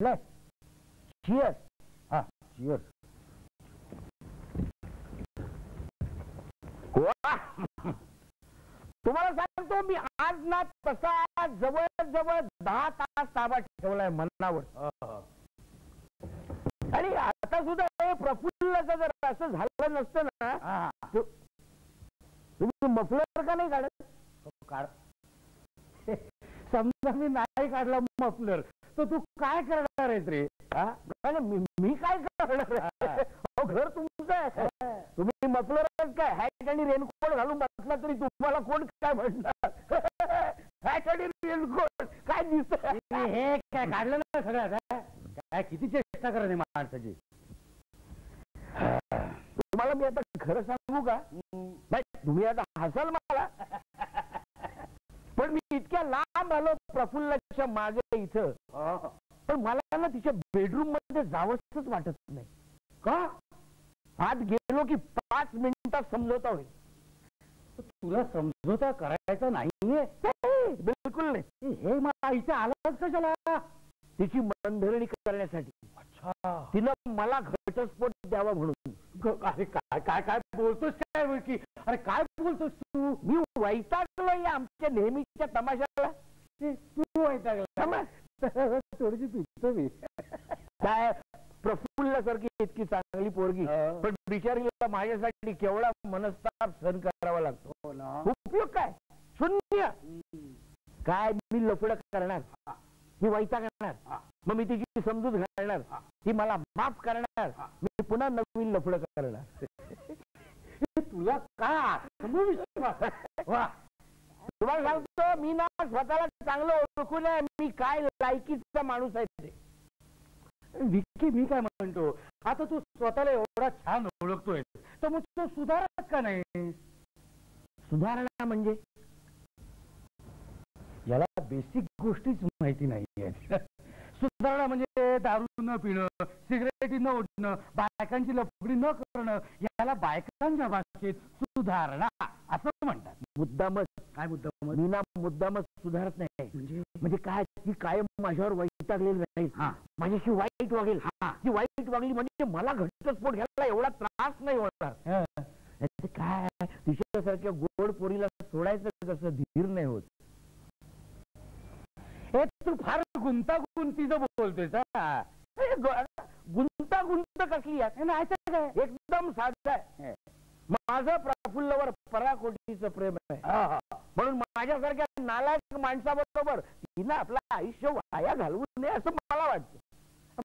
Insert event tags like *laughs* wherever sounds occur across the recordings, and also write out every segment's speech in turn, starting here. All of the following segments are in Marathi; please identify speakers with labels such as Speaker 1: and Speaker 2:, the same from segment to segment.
Speaker 1: घेतलाय चिअर्स हा चिअर्स तुम्हाला सांगतो मी आज ना तसा जवळ जवळ दहा तास ताबा ठेवलाय मनावर. आणि आता सुद्धा हे प्रफुल्लचं जर असं झालं नसतं ना तुम्ही मफलर का नाही काढत? काढ. *laughs* समजा मी नाही काढला मफलर. तर तू काय करणार आहेस रे? मी- मी काय करणार घर तुमचं आहे. तुम्ही मफलरच काय? हॅट आणि रेनकोट घालून बसला तरी तुम्हाला कोण काय म्हणणार? *laughs* हॅट आणि रेनकोट काय दिसत हे काय काढलं ना सगळ्यात हा? काय किती चेष्टा करत माणसाची? तुम्हाला मी आता खरं सांगू का? तुम्ही आता हसाल मला. पण मी इतक्या लांब आलो प्रफुल्लाच्या मागे इथं. पण मला ना तिच्या बेडरूममध्ये जावंच वाटत नाही. का? आत गेलो की पाच मिनिटात समजवता होईल. तुला समजवता करायचा नाहीये? बिलकुल नाही. हे मला इथे आलाच कशाला? तिची मनधरणी करण्यासाठी. अच्छा. तिनं मला घटस्फोट द्यावा म्हणून. अरे काय काय काय बोलतोस काय की अरे काय बोलतोस तू? मी वैतागलो या आमच्या नेहमीच्या तमाशाला. तू वैतागला. *laughs* थोडीशी पितो मी. काय प्रफुल्ल सारखी इतकी चांगली पोरगी. पण बिचारीला माझ्यासाठी केवढा मनस्ताप सहन करावा लागतो. उपयोग काय? शून्य. काय मी लफड करणार? मी वैतागणार मग मी तिची समजूत घालणार? ही मला माफ करणार. मी पुन्हा नवीन लफड करणार. तुला का तुम्हाला सांगतो मी ना स्वतःला चांगलं ओळखून आहे. मी काय लायकीचा माणूस आहे ते. विक्की मी काय म्हणतो? आता तू स्वतःला एवढा छान ओळखतोय. तर मग तू सुधारत का नाही सुधारणा म्हणजे? याला बेसिक गोष्टीच माहिती नाही सुधारणा म्हणजे दारू न पिणं सिगरेटी न ओढणं बायकांची लफडी न करणं याला बायकांच्या भाषेत सुधारणा असं म्हणतात. मुद्दामच. काय मुद्दाम मी ना मुद्दामच सुधारत नाही. म्हणजे? म्हणजे काय? ती कायम माझ्यावर वैतागलेली नाही. माझ्याशी वाईट वागेल. ती वाईट वागली म्हणजे मला घटस्फोट घ्यायला एवढा त्रास नाही होणार. काय? तिच्यासारख्या गोड पोरीला सोडायचं कसं? धीर नाही होत. हे तू फार गुंतागुंतीचं बोलतोय गुंतागुंत कसली आहे? एकदम साधं आहे. माझं प्रफुल्लवर पराकोटीचं प्रेम आहे. म्हणून माझ्यासारख्या नालायक माणसाबरोबर तिनं आपलं आयुष्य वाया घालवू नये असं मला वाटतं.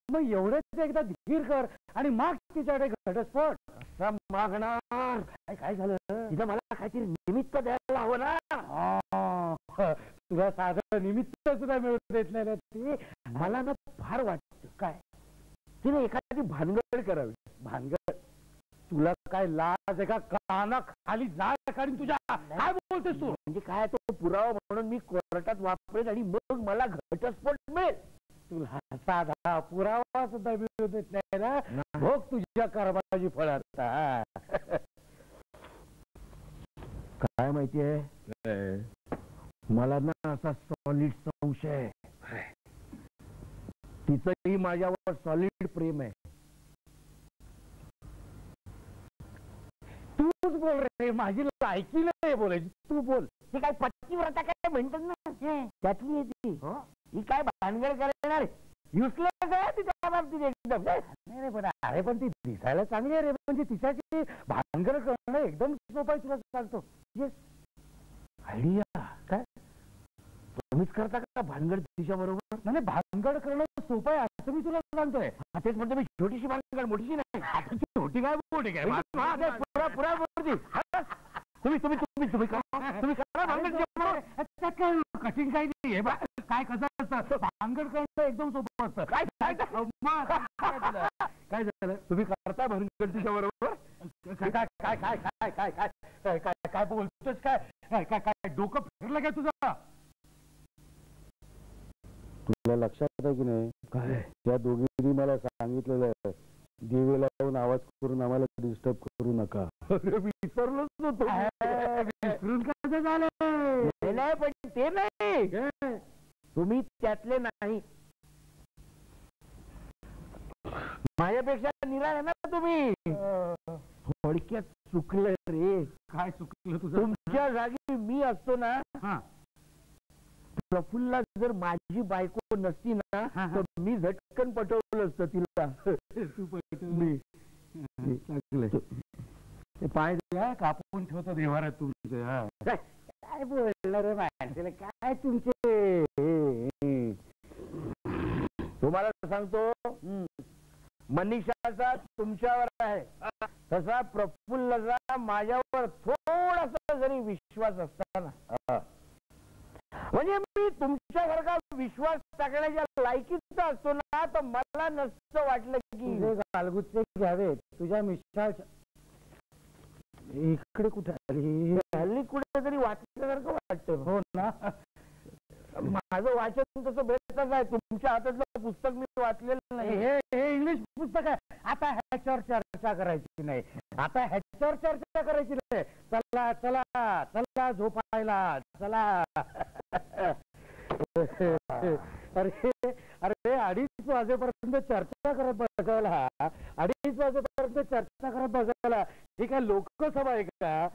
Speaker 1: मग एवढंच एकदा धीर कर आणि माग तिच्याकडे घटस्फोट. मागणार. काय काय झालं? तिथं मला काहीतरी निमित्त द्यायला हवं ना. तुला साधं निमित्त सुद्धा मिळू देत नाही ना ती. मला ना फार वाटत. काय? तिने एखादी भानगड करावी. भानगड. तुला काय लाज आहे का? काना खाली जाळ काढीन तुझ्या. काय बोलतोस तू? म्हणजे काय तो पुरावा म्हणून मी कोर्टात वापरेन आणि मग मला घटस्फोट मिळेल. तुला साधा पुरावा सुद्धा मिळू देत नाही ना. भोग तुझ्या कर्माची फळ आता. *laughs* काय माहितीये मला ना असा सॉलिड संशय आहे. तिचंही माझ्यावर सॉलिड प्रेम आहे. तूच बोल रे माझी लायकी नाही बोलायची. तू बोल. हे काय पतिव्रता काय म्हणतात ना? त्यातली आहे ती. ही? काय भानगड करणार युसलेस आहे तिच्या बाबतीत एकदम. नाही रे पण अरे पण ती दिसायला चांगली आहे रे. म्हणजे तिच्याची भानगड करणं एकदम सोपं आहे तुला सांगतो. येस आयडिया करता का भानगड तिच्या बरोबर नाही भानगड करणं सोपं आहे असं मी तुला सांगतोय. तेच म्हणतो मी छोटीशी भानगड मोठीशी नाही. आता छोटी काय मोठी काय? पुरा पुरा मोठी तुम्ही तुम्ही तुम्ही तुम्ही करा. तुम्ही करा भानगड काय कठीण काही नाही हे बघ, काय कसं असतं भानगड करणं एकदम सोपं असतं. काय काय काय झालं? तुम्ही करता भानगड तिच्या बरोबर? काय काय काय काय काय काय काय काय काय काय बोलतोस काय? काय काय काय डोकं फिरलं काय तुझं?
Speaker 2: तुला लक्षात आहे की नाही?
Speaker 1: काय?
Speaker 2: त्या दोघींनी मला सांगितलेलं आहे. दिवे लावून आवाज करून आम्हाला डिस्टर्ब करू नका.
Speaker 1: अरे विसरलोच होतो विसरून कसं झालं? नाही पण ते नाही. तुम्ही त्यातले नाही. माझ्यापेक्षा निराळ आहे ना तुम्ही? थोडक्यात चुकलं रे.
Speaker 2: काय चुकलं तुझं?
Speaker 1: तुमच्या जागी मी असतो ना.
Speaker 2: हा.
Speaker 1: प्रफुल्ला जर माझी बायको नसती ना. तर मी झटकन पटवलं असतं तिला.
Speaker 2: तू पाय कापून ठेवतो देवारात तुमचं
Speaker 1: काय बोलणार माणसाला? काय तुमचे? तुम्हाला सांगतो मनीषाचा तुमच्यावर आहे. तसा प्रफुल्लचा माझ्यावर थोडासा जरी विश्वास असता ना म्हणजे मी तुमच्यासारखा विश्वास टाकण्याच्या लायकीचा असतो ना तर मला नसतं वाटलं की
Speaker 2: गालगुच्चे घ्यावे तुझ्या मिस्टर इकडे कुठे आली?
Speaker 1: हल्ली कुठेतरी वाचल्यासारखं वाटतं
Speaker 2: हो ना.
Speaker 1: माझं वाचन तसं भेटतच आहे तुमच्या हातातलं पुस्तक मी वाचलेलं नाही.
Speaker 2: हे हे इंग्लिश पुस्तक आहे. आता ह्याच्यावर चर्चा करायची नाही. आता ह्याच्यावर चर्चा करायची नाही. चला चला चला झोपायला चला. *laughs* अरे अरे अडीच वाजेपर्यंत चर्चा करत बसायला अडीच वाजेपर्यंत चर्चा करत बसायला ही काय लोकसभा आहे का?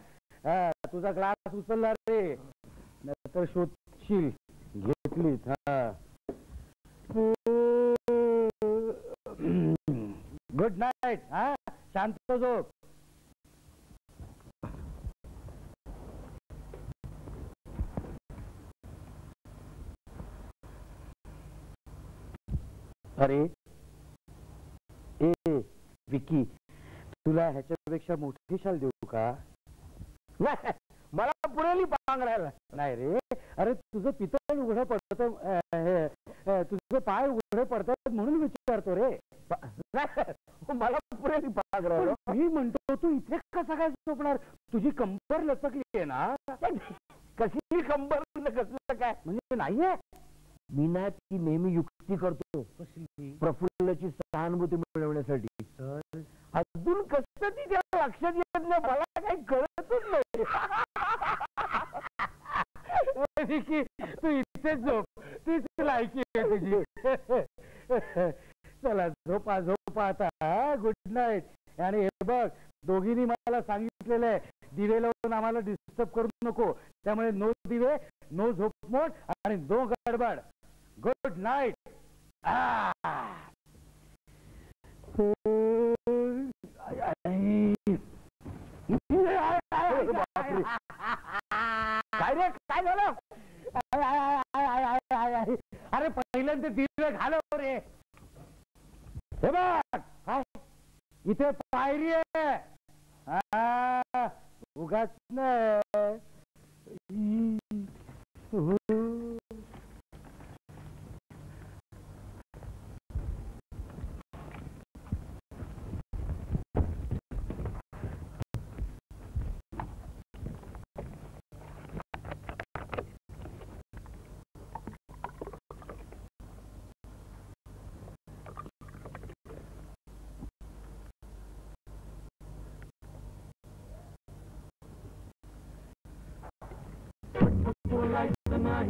Speaker 2: तुझा ग्लास उचलला रे. नंतर शोधशील. घेतलीच हा. *clears throat* गुड नाईट हा. शांत झोप.
Speaker 1: अरे ए विकी
Speaker 2: तुला ह्याच्यापेक्षा मोठी शाल देऊ का?
Speaker 1: मला पुरेली पांघरायला
Speaker 2: नाही रे अरे तुझं पितळ उघडं पडत तुझं पाय उघडे पडतात म्हणून विचारतो रे.
Speaker 1: मला पुरेली पांघरायला
Speaker 2: पण मी म्हणतो तू इथे कसा काय झोपणार? तुझी कंबर लचकली आहे ना?
Speaker 1: कसली कंबर न कसलं काय
Speaker 2: म्हणजे नाहीये.
Speaker 1: मी ना ती नेहमी युक्ती करतो. प्रफुल्लची सहानुभूती मिळवण्यासाठी. अजून कसं ती त्याला लक्षात येत नाही मला काही कळतच नाही. *laughs*
Speaker 2: तू इथेच झोप. तीच लायकी आहे तुझी चला झोपा झोपा आता. गुड नाईट आणि हे बघ दोघींनी मला सांगितलेलं आहे दिवे लावून आम्हाला डिस्टर्ब करू नको. त्यामुळे नो दिवे नो झोपमोड आणि नो गडबड. Good night
Speaker 1: ah. काय रे काय झालं?
Speaker 2: अरे पहिल्यांदा दिवे घालव रे. हे बघ काय इथे पायरी आहे. उगाच नाही.
Speaker 3: Good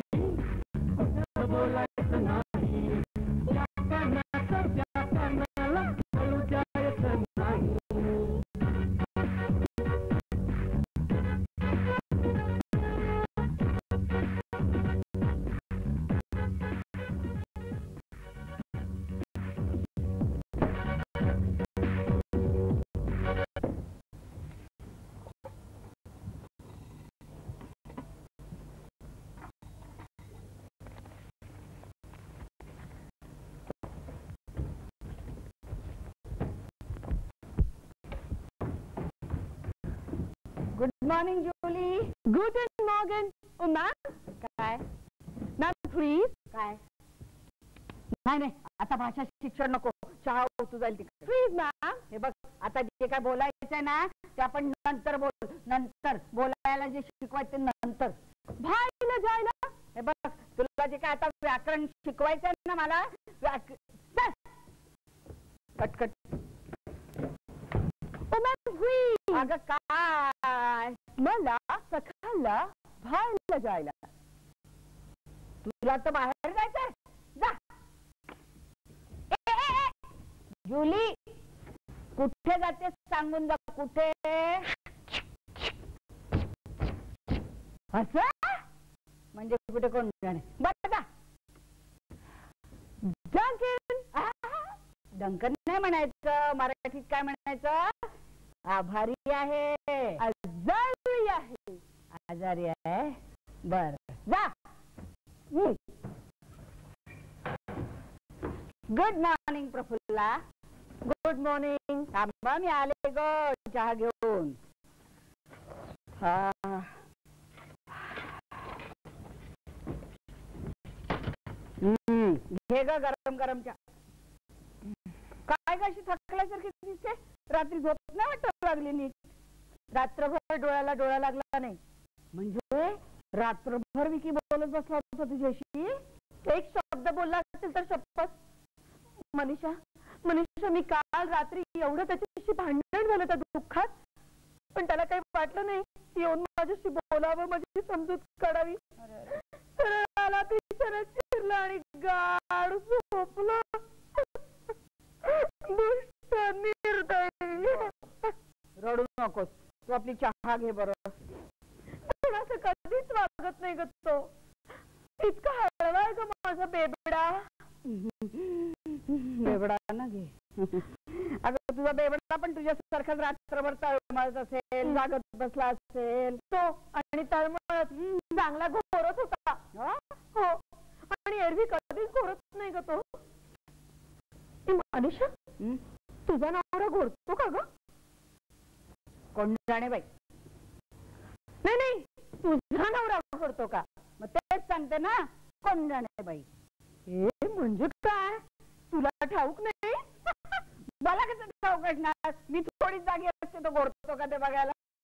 Speaker 3: morning Julie good morning oh ma'am काय मॅम प्लीज काय नाही नाही. आता भाषा शिक्षण नको. चहा होतो जाईल तिकडे. प्लीज मॅम हे बघ आता जे काय बोलायचं आहे ना ते आपण नंतर बोल नंतर. बोलायला जे शिकवायचं ते नंतर. भाईला जायला? हे बघ तुला जे काय आता व्याकरण शिकवायचं आहे ना मला व्याक- चल. कट कट अगं काय? मला सकाळला बाहेरला जायला. तुला तर बाहेर जायचंय. जा. ए, ए, ए. जुली कुठे जाते सांगून जा कुठे? असं? म्हणजे कुठे कोण जाणे? बरं का डंकन? डंकन नाही म्हणायचं. मराठीत काय म्हणायचं? आभारी आहे. आजारी आहे. आजारी आहे. बर. जा. Good morning Praphulla. Good morning थांबा मी आले ग. चहा घेऊन. हा. घे ग गरम गरम चहा. काय कशी थकल्यासारखी दिसते रात्री झोप नाही वाटत लागली नीट. रात्रभर डोळ्याला डोळा लागला नाही. म्हणजे रात्रभर विकी बोलत बसला होता तुझ्याशी? एक शब्द बोलला असेल तर शपथ. मनीषा मनीषा मी काल रात्री एवढं त्याच्याशी भांडण झालं त्या दुःखात. पण त्याला काही वाटलं नाही. येऊन माझ्याशी बोलावं माझी समजूत काढावी. आला बिचारा चिरला आणि गाड झोपला. निर्दयी. रडू नकोस. तू आपली चहा घे बर. पण असं कधीच वागत नाही ग तो. इतका हळवा आहे का माझा बेबडा. बेबडा ना घे. अगं तुझा बेबडा पण तुझ्यासारखाच रात्रभर तळमळत असेल जागत बसला असेल. तो आणि तळमळत चांगला घोरत होता. हो? आणि एरवी कधीच घोरत नाही ग तो. मनीषा तुझा नवरा घोरतो का ग? कोण जाणे बाई? नाही नाही तुझा नवरा घोरतो का? मग तेच सांगते ना कोण जाणे बाई? हे म्हणजे काय? तुला ठाऊक नाही? *laughs* मला कसं ठाऊक असणार? मी थोडी जागी असते तो घोरतो का ते बघायला?